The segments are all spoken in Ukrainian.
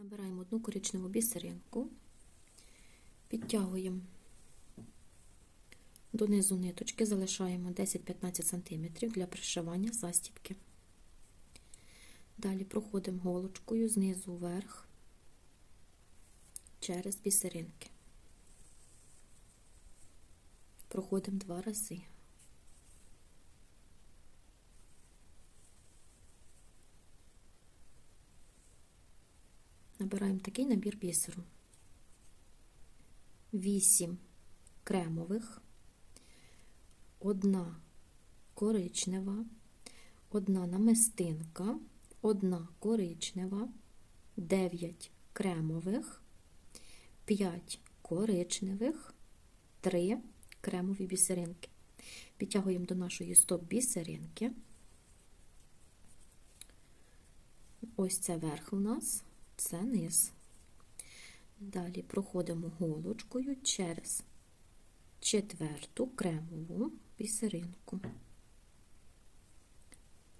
Набираємо одну коричневу бісеринку, підтягуємо донизу ниточки, залишаємо 10-15 см для пришивання застібки. Далі проходимо голочкою знизу вверх через бісеринки. Проходимо два рази. Набираємо такий набір бісеру. 8 кремових, одна коричнева, одна намистинка, одна коричнева, 9 кремових, 5 коричневих, 3 кремові бісеринки. Підтягуємо до нашої стоп-бісеринки. Ось це верх у нас, це низ. Далі проходимо голочкою через четверту кремову бісеринку.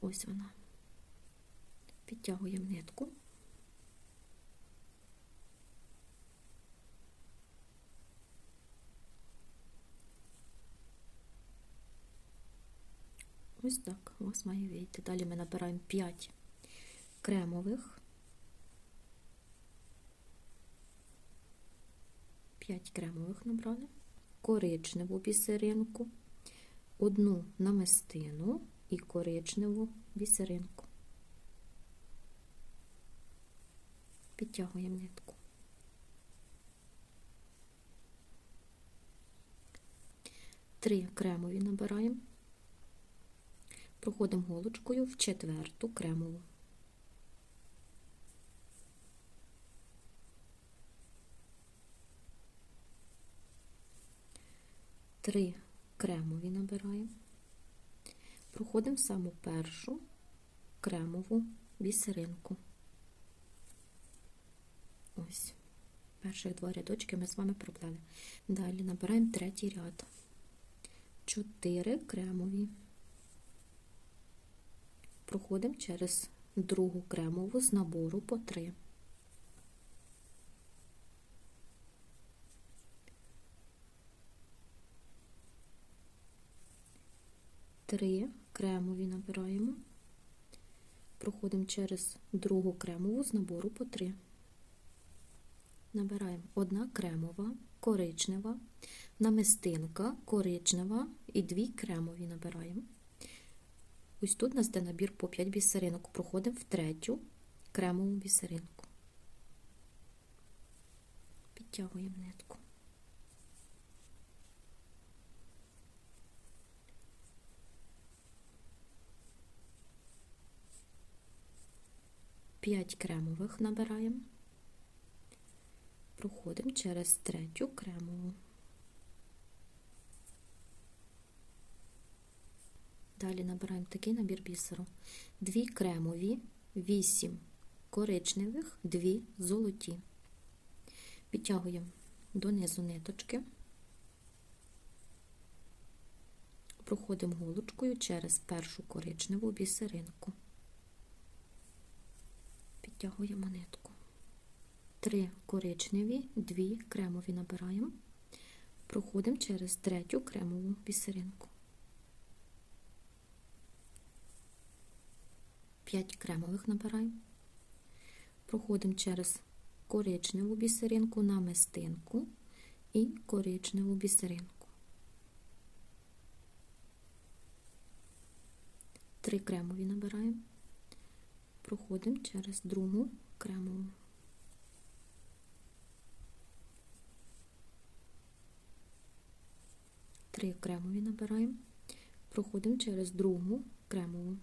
Ось вона. Підтягуємо нитку. Ось так у вас має вийти. Далі ми набираємо 5 кремових, 5 кремових набрали, коричневу бісеринку, одну намистину і коричневу бісеринку. Підтягуємо нитку. Три кремові набираємо. Проходимо голочкою в четверту кремову. Три кремові набираємо. Проходимо саму першу кремову бісеринку. Ось. Перших два рядочки ми з вами проплели. Далі набираємо третій ряд. Чотири кремові проходимо через другу кремову з набору по 3. Три кремові набираємо, проходимо через другу кремову з набору по 3. Набираємо одна кремова, коричнева, намистинка, коричнева і дві кремові набираємо. Ось тут у нас де набір по 5 бісеринок. Проходимо в третю кремову бісеринку. Підтягуємо нитку. П'ять кремових набираємо. Проходимо через третю кремову. Далі набираємо такий набір бісеру. Дві кремові, вісім коричневих, дві золоті. Підтягуємо донизу ниточки, проходимо голочкою через першу коричневу бісеринку. Підтягуємо нитку. Три коричневі, дві кремові набираємо, проходимо через третю кремову бісеринку. 5 кремових набираємо, проходимо через коричневу бісеринку на мистинку і коричневу бісеринку. 3 кремові набираємо, проходимо через другу кремову. Три кремові набираємо, проходимо через другу кремову.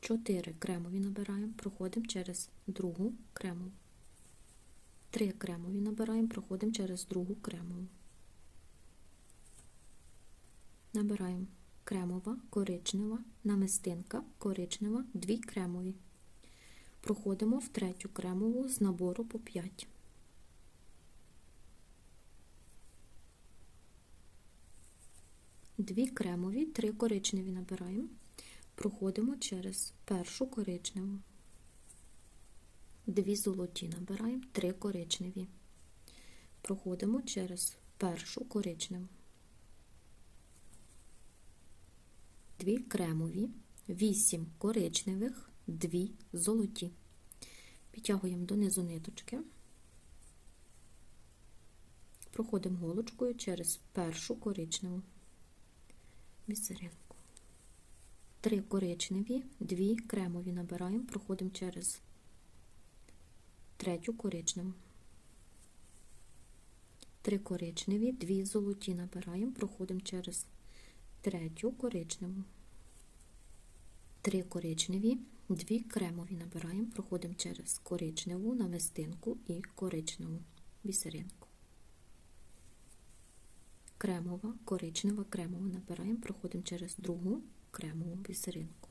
4 кремові набираємо, проходимо через другу кремову. 3 кремові набираємо, проходимо через другу кремову. Набираємо кремова, коричнева, намистинка, коричнева, 2 кремові. Проходимо в третю кремову з набору по 5. Дві кремові, три коричневі набираємо проходимо через першу коричневу. дві золоті набираємо, три коричневі. Проходимо через першу коричневу. Дві кремові, вісім коричневих, дві золоті. Підтягуємо донизу ниточки. Проходимо голочкою через першу коричневу бісеринку. Три коричневі, дві кремові набираємо, проходимо через третю коричневу. Три коричневі, дві золоті набираємо, проходимо через третю коричневу. Три коричневі, дві кремові набираємо, проходимо через коричневу намистинку і коричневу бісеринку. Кремова, коричнева, кремову набираємо, проходимо через другу кремову бісеринку.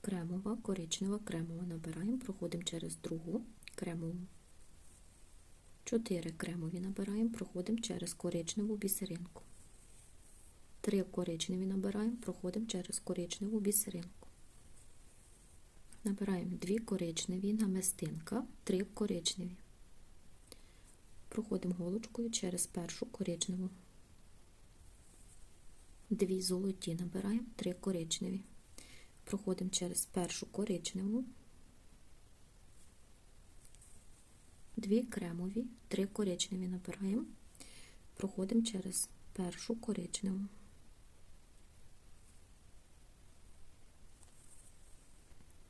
Кремова, коричнева, кремова набираємо, проходимо через другу кремову. Чотири кремові набираємо, проходимо через коричневу бісеринку. Три коричневі набираємо, проходимо через коричневу бісеринку. Набираємо дві коричневі намистинка, три коричневі. Проходимо голочкою через першу коричневу. Дві золоті набираємо, три коричневі. Проходимо через першу коричневу, дві кремові, три коричневі набираємо, проходимо через першу коричневу.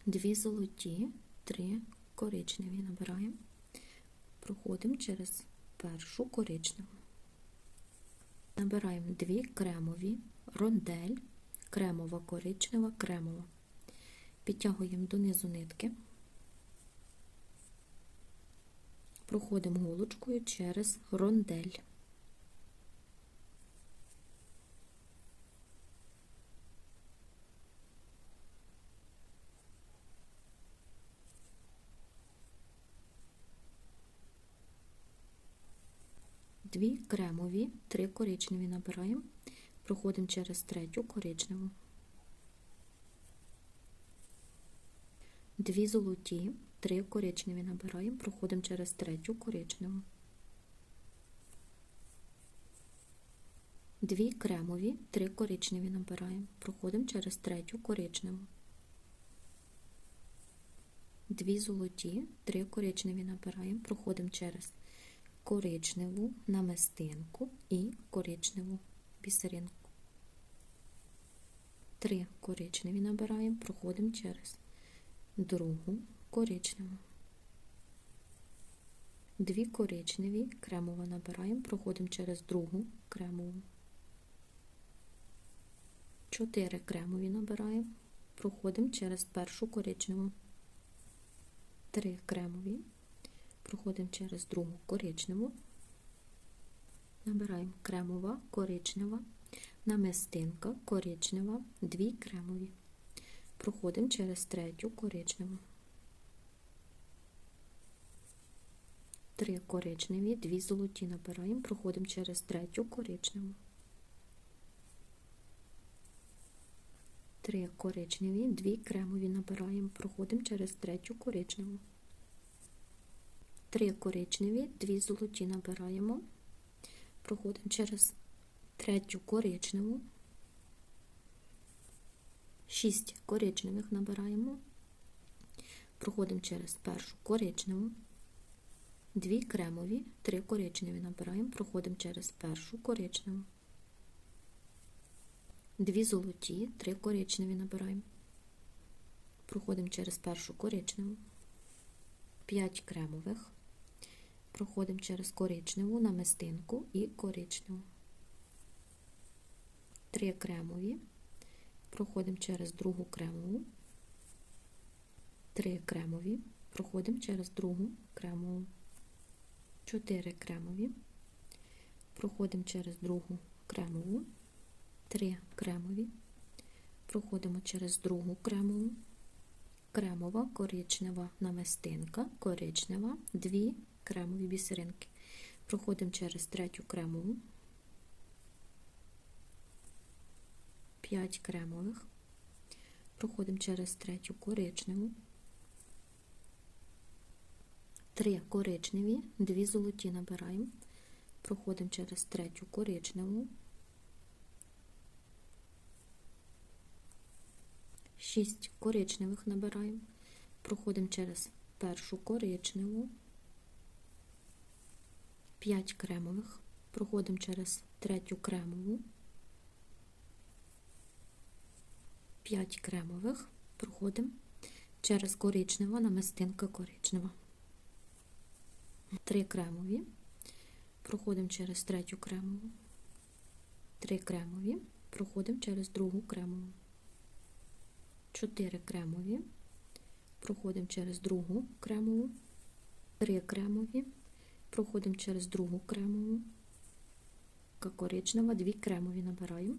Дві золоті, три коричневі набираємо, проходимо через першу коричневу. Набираємо дві кремові, рондель, кремова, коричнева, кремова. Підтягуємо донизу нитки, проходимо голочкою через рондель. Дві кремові, три коричневі набираємо, проходимо через третю коричневу. Дві золоті, три коричневі набираємо, проходимо через третю коричневу. Дві кремові, три коричневі набираємо, проходимо через третю коричневу. Дві золоті, три коричневі набираємо, проходимо через коричневу намистинку і коричневу бісеринку. Три коричневі набираємо, проходимо через другу коричневу. Дві коричневі, кремово набираємо, проходимо через другу кремову. Чотири кремові набираємо, проходимо через першу коричневу. Три кремові, проходимо через другу коричневу, набираємо кремова, коричнева, намистинка, коричнева, дві кремові. Проходимо через третю коричневу. Три коричневі, дві золоті набираємо, проходимо через третю коричневу. Три коричневі, дві кремові набираємо, проходимо через третю коричневу. Три коричневі, дві золоті набираємо, проходимо через третю коричневу, шість коричневих набираємо, проходимо через першу коричневу, дві кремові, три коричневі набираємо, проходимо через першу коричневу, дві золоті, три коричневі набираємо, проходимо через першу коричневу, п'ять кремових, проходимо через коричневу намистинку і коричневу. Три кремові, проходимо через другу кремову, три кремові, проходимо через другу кремову, чотири кремові, проходимо через другу кремову, три кремові, проходимо через другу кремову, кремова, коричнева намистинка, коричнева, дві кремові бісеринки. Проходимо через третю кремову, 5 кремових, проходимо через третю коричневу, Три коричневі, дві золоті набираємо. Проходимо через третю коричневу. Шість коричневих набираємо. Проходимо через першу коричневу. 5 кремових. Проходимо через третю кремову. 5 кремових. Проходимо через коричнева намистинка коричнева. 3 кремові. Проходимо через третю кремову. 3 кремові. Проходимо через другу кремову. 4 кремові. Проходимо через другу кремову. 3 кремові. Проходимо через другу кремову. Коричнева, дві кремові набираємо.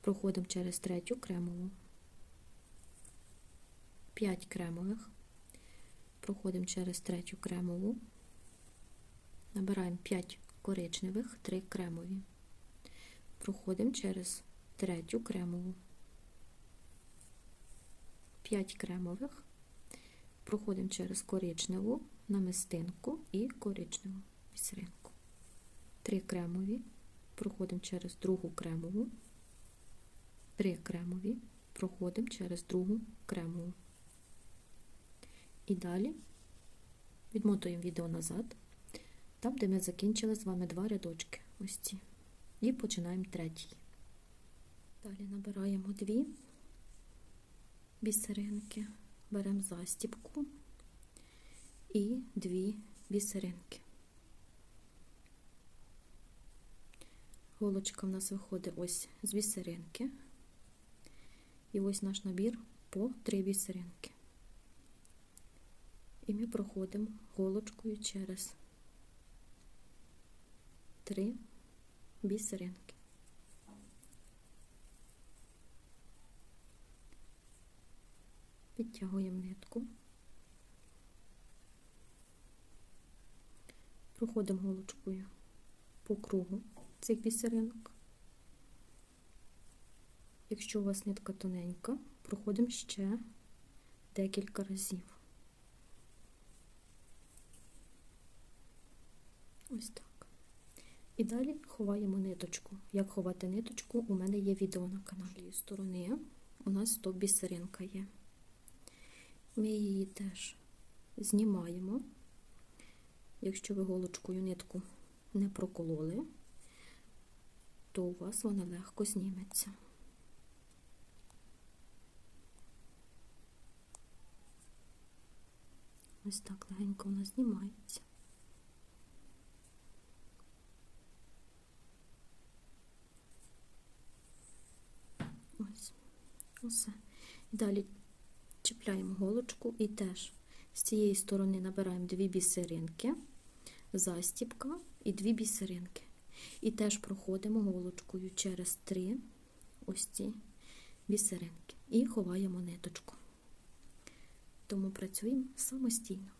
Проходимо через третю кремову. 5 кремових. Проходимо через третю кремову. Набираємо 5 коричневих, 3 кремові. Проходимо через третю кремову. 5 кремових. Проходимо через коричневу намистинку і коричневу бісеринку. 3 кремові. Проходимо через другу кремову. 3 кремові. Проходимо через другу кремову. І далі відмотуємо відео назад, там, де ми закінчили з вами два рядочки. Ось ці. І починаємо третій. Далі набираємо дві бісеринки, беремо застіпку і дві бісеринки. Голочка в нас виходить ось з бісеринки. І ось наш набір по три бісеринки. І ми проходимо голочкою через три бісеринки. Підтягуємо нитку, проходимо голочкою по кругу цих бісеринок. Якщо у вас нитка тоненька, проходимо ще декілька разів. Ось так. І далі ховаємо ниточку. Як ховати ниточку, у мене є відео на каналі. З сторони у нас тут бісеринка є. Ми її теж знімаємо. Якщо ви голочкою нитку не прокололи, то у вас вона легко зніметься. Ось так легенько вона знімається. Ось, усе. Далі чіпляємо голочку і теж з цієї сторони набираємо дві бісеринки, застіпка і дві бісеринки. І теж проходимо голочкою через три ось ці бісеринки і ховаємо ниточку. Тому працюємо самостійно.